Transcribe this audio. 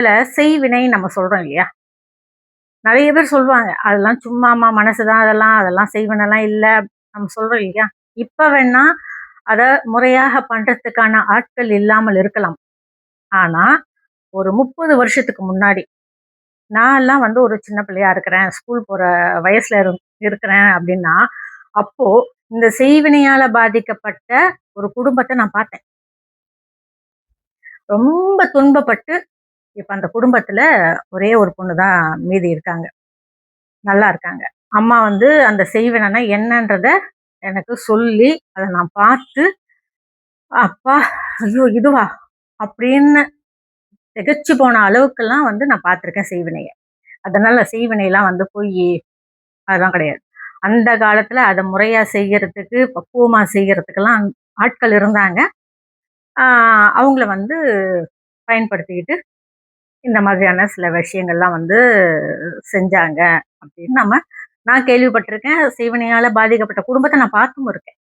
இதில் செய்வினை நம்ம சொல்றோம் இல்லையா? நிறைய பேர் சொல்லுவாங்க அதெல்லாம் சும்மாமா மனசுதான் அதெல்லாம் அதெல்லாம் செய்வனெல்லாம் இல்லை. நம்ம சொல்றோம் இல்லையா? இப்போ வேணா அத முறையாக பண்றதுக்கான ஆட்கள் இல்லாமல் இருக்கலாம். ஆனா ஒரு முப்பது வருஷத்துக்கு முன்னாடி நான் எல்லாம் வந்து ஒரு சின்ன பிள்ளையா இருக்கிறேன் ஸ்கூல் போற வயசுல இரு- இருக்கிறேன் அப்படின்னா அப்போ இந்த செய்வினையால பாதிக்கப்பட்ட ஒரு குடும்பத்தை நான் பார்த்தேன். ரொம்ப துன்பப்பட்டு இப்போ அந்த குடும்பத்தில் ஒரே ஒரு பொண்ணு தான் மீதி இருக்காங்க. நல்லா இருக்காங்க. அம்மா வந்து அந்த செய்வேனா என்னன்றத எனக்கு சொல்லி அதை நான் பார்த்து அப்பா ஐயோ இதுவா? அப்படின்னு திகைச்சு போன அளவுக்கெல்லாம் வந்து நான் பார்த்துருக்கேன் செய்வினையை. அதனால செய்வினையெல்லாம் வந்து போய் அதெல்லாம் கிடையாது. அந்த காலத்தில் அதை முறையாக செய்யறதுக்கு பக்குவமாக செய்யறதுக்கெல்லாம் ஆட்கள் இருந்தாங்க. அவங்கள வந்து பயன்படுத்திக்கிட்டு இந்த மாதிரியான சில விஷயங்கள்லாம் வந்து செஞ்சாங்க அப்படின்னு நம்ம நான் கேள்விப்பட்டிருக்கேன். சீவனையால் பாதிக்கப்பட்ட குடும்பத்தை நான் பார்த்தும் இருக்கேன்.